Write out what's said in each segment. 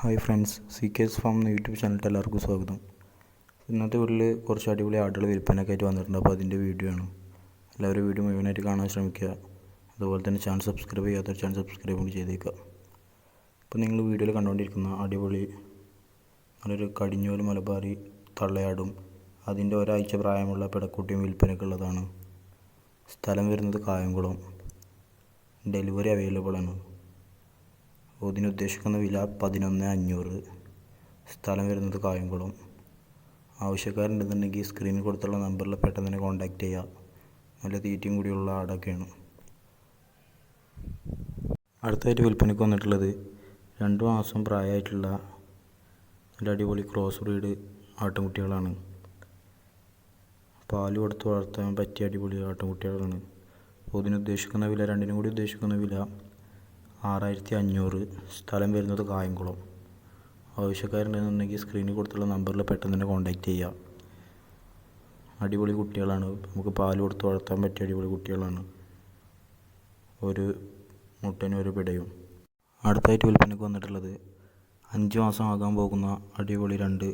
Hi friends C K S farm എന്ന YouTube ചാനലിൽ എല്ലാവർക്കും സ്വാഗതം. ഇന്നത്തെ വീട്ടിൽ കുറച്ച് അടിപൊളി ആടുകൾ വിൽപ്പനയൊക്കെ ആയിട്ട് വന്നിട്ടുണ്ട്. അപ്പോൾ അതിന്റെ വീഡിയോ ആണ്. എല്ലാവരും വീഡിയോ മുഴുവനായിട്ട് കാണാൻ ശ്രമിക്കുക. അതുപോലെ തന്നെ ചാനൽ സബ്സ്ക്രൈബ് ചെയ്യാത്ത ചാനൽ സബ്സ്ക്രൈബ് കൂടി ചെയ്തേക്കുക. അപ്പോൾ നിങ്ങൾ വീഡിയോയിൽ കണ്ടുകൊണ്ടിരിക്കുന്ന അടിപൊളി നല്ലൊരു കടിഞ്ഞൂൽ മലബാറി തള്ളയാടും അതിന്റെ ഒരാഴ്ച പ്രായമുള്ള പിടക്കുട്ടിയും വിൽപ്പനയ്ക്കുള്ളതാണ് സ്ഥലം വരുന്നത് കായംകുളം. ഡെലിവറി അവൈലബിൾ ആണ്. ഇതിന് ഉദ്ദേശിക്കുന്ന വില പതിനൊന്ന് അഞ്ഞൂറ്. സ്ഥലം വരുന്നത് കായംകുളം. ആവശ്യക്കാരുണ്ടെന്നുണ്ടെങ്കിൽ സ്ക്രീനിൽ കൊടുത്തുള്ള നമ്പറിൽ പെട്ടെന്ന് തന്നെ കോൺടാക്റ്റ് ചെയ്യുക നല്ല തീറ്റയും കൂടിയുള്ള ആടൊക്കെയാണ്. അടുത്തായിട്ട് വിൽപ്പനയ്ക്ക് വന്നിട്ടുള്ളത് രണ്ട് മാസം പ്രായമായിട്ടുള്ള നല്ല അടിപൊളി ക്രോസ് ബ്രീഡ് ആട്ടുംകുട്ടികളാണ്. പാൽ കൊടുത്ത് വളർത്താൻ പറ്റിയ അടിപൊളി ആട്ടുംകുട്ടികളാണ്. അപ്പോൾ ഇതിന് ഉദ്ദേശിക്കുന്ന വില രണ്ടിനും കൂടി ഉദ്ദേശിക്കുന്ന വില ആറായിരത്തി അഞ്ഞൂറ് സ്ഥലം വരുന്നത് കായംകുളം. ആവശ്യക്കാരുണ്ടെന്നുണ്ടെങ്കിൽ സ്ക്രീനിൽ കൊടുത്തുള്ള നമ്പറിൽ പെട്ടെന്ന് തന്നെ കോൺടാക്റ്റ് ചെയ്യുക അടിപൊളി കുട്ടികളാണ്. നമുക്ക് പാൽ കൊടുത്ത് വളർത്താൻ പറ്റിയ അടിപൊളി കുട്ടികളാണ്. ഒരു മുട്ടനും ഒരു പിടയും. അടുത്തായിട്ട് വിൽപ്പനയ്ക്ക് വന്നിട്ടുള്ളത് അഞ്ച് മാസം ആകാൻ പോകുന്ന അടിപൊളി രണ്ട്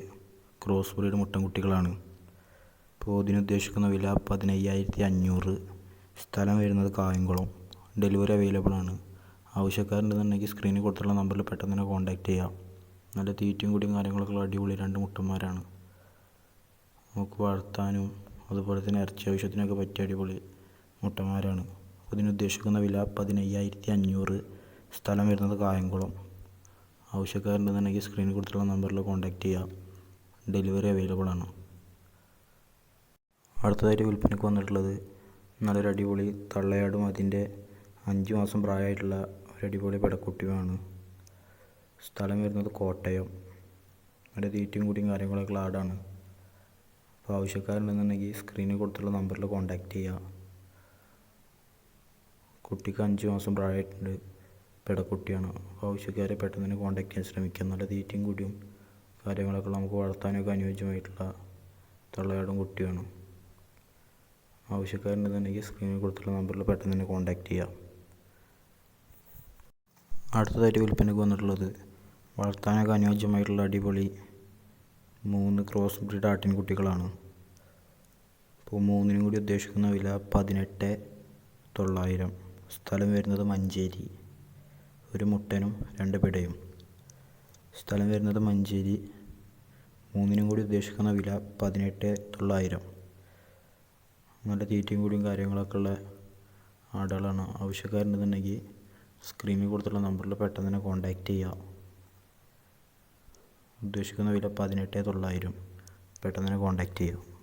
ക്രോസ് ബ്രീഡ് മുട്ടൻകുട്ടികളാണ് അപ്പോൾ ഇപ്പോൾ ഇതിനുദ്ദേശിക്കുന്ന വില പതിനയ്യായിരത്തി അഞ്ഞൂറ് സ്ഥലം വരുന്നത് കായംകുളം. ഡെലിവറി അവൈലബിൾ ആണ്. ആവശ്യക്കാരുണ്ടെന്നുണ്ടെങ്കിൽ സ്ക്രീനിൽ കൊടുത്തുള്ള നമ്പറിൽ പെട്ടെന്ന് തന്നെ കോൺടാക്റ്റ് ചെയ്യാം. നല്ല തീറ്റയും കൂടിയും കാര്യങ്ങളൊക്കെ അടിപൊളി രണ്ട് മുട്ടന്മാരാണ്. നമുക്ക് വളർത്താനും അതുപോലെ തന്നെ ഇറച്ചി ആവശ്യത്തിനൊക്കെ പറ്റിയ അടിപൊളി മുട്ടന്മാരാണ്. അപ്പോൾ ഉദ്ദേശിക്കുന്ന വില പതിനയ്യായിരത്തി അഞ്ഞൂറ് സ്ഥലം വരുന്നത് കായംകുളം. ആവശ്യക്കാരുണ്ടെന്നുണ്ടെങ്കിൽ സ്ക്രീനിൽ കൊടുത്തുള്ള നമ്പറിൽ കോൺടാക്റ്റ് ചെയ്യാം. ഡെലിവറി അവൈലബിൾ ആണ്. അടുത്തതായിട്ട് വിൽപ്പനയ്ക്ക് വന്നിട്ടുള്ളത് നല്ലൊരു അടിപൊളി തള്ളയാടും അതിന്റെ അഞ്ച് മാസം പ്രായമായിട്ടുള്ള അടിപൊളി പെടക്കുട്ടിയുമാണ് സ്ഥലം വരുന്നത് കോട്ടയം. നല്ല തീറ്റയും കൂടിയും കാര്യങ്ങളൊക്കെ ആടാണ് അപ്പോൾ ആവശ്യക്കാരുണ്ടെന്നുണ്ടെങ്കിൽ സ്ക്രീനിൽ കൊടുത്തുള്ള നമ്പറിൽ കോൺടാക്റ്റ് ചെയ്യുക കുട്ടിക്ക് അഞ്ച് മാസം പ്രായമായിട്ടുണ്ട്. പെടക്കുട്ടിയാണ്. അപ്പോൾ ആവശ്യക്കാരെ പെട്ടെന്ന് തന്നെ കോൺടാക്ട് ചെയ്യാൻ ശ്രമിക്കുക നല്ല തീറ്റയും കൂടിയും കാര്യങ്ങളൊക്കെ നമുക്ക് വളർത്താനൊക്കെ അനുയോജ്യമായിട്ടുള്ള തള്ളയാടും കുട്ടിയാണ്. ആവശ്യക്കാരുണ്ടെന്നുണ്ടെങ്കിൽ സ്ക്രീനിൽ കൊടുത്തുള്ള നമ്പറിൽ പെട്ടെന്ന് തന്നെ കോൺടാക്റ്റ് ചെയ്യുക അടുത്തതായിട്ട് വിൽപ്പനയ്ക്ക് വന്നിട്ടുള്ളത്. വളർത്താനൊക്കെ അനുയോജ്യമായിട്ടുള്ള അടിപൊളി മൂന്ന് ക്രോസ് ബ്രീഡ് ആട്ടിൻകുട്ടികളാണ്. അപ്പോൾ മൂന്നിനും കൂടി ഉദ്ദേശിക്കുന്ന വില പതിനെട്ട് തൊള്ളായിരം. സ്ഥലം വരുന്നത് മഞ്ചേരി. ഒരു മുട്ടനും രണ്ട് പിടയും. സ്ഥലം വരുന്നത് മഞ്ചേരി. മൂന്നിനും കൂടി ഉദ്ദേശിക്കുന്ന വില പതിനെട്ട് തൊള്ളായിരം. നല്ല തീറ്റയും കൂടിയും കാര്യങ്ങളൊക്കെ ഉള്ള ആടുകളാണ്. ആവശ്യക്കാരുണ്ടെന്നുണ്ടെങ്കിൽ സ്ക്രീനിൽ കൊടുത്തുള്ള നമ്പറിൽ പെട്ടെന്ന് തന്നെ കോൺടാക്റ്റ് ചെയ്യുക ഉദ്ദേശിക്കുന്ന വില പതിനെട്ട് തൊള്ളായിരം. പെട്ടെന്ന് തന്നെ കോൺടാക്റ്റ് ചെയ്യുക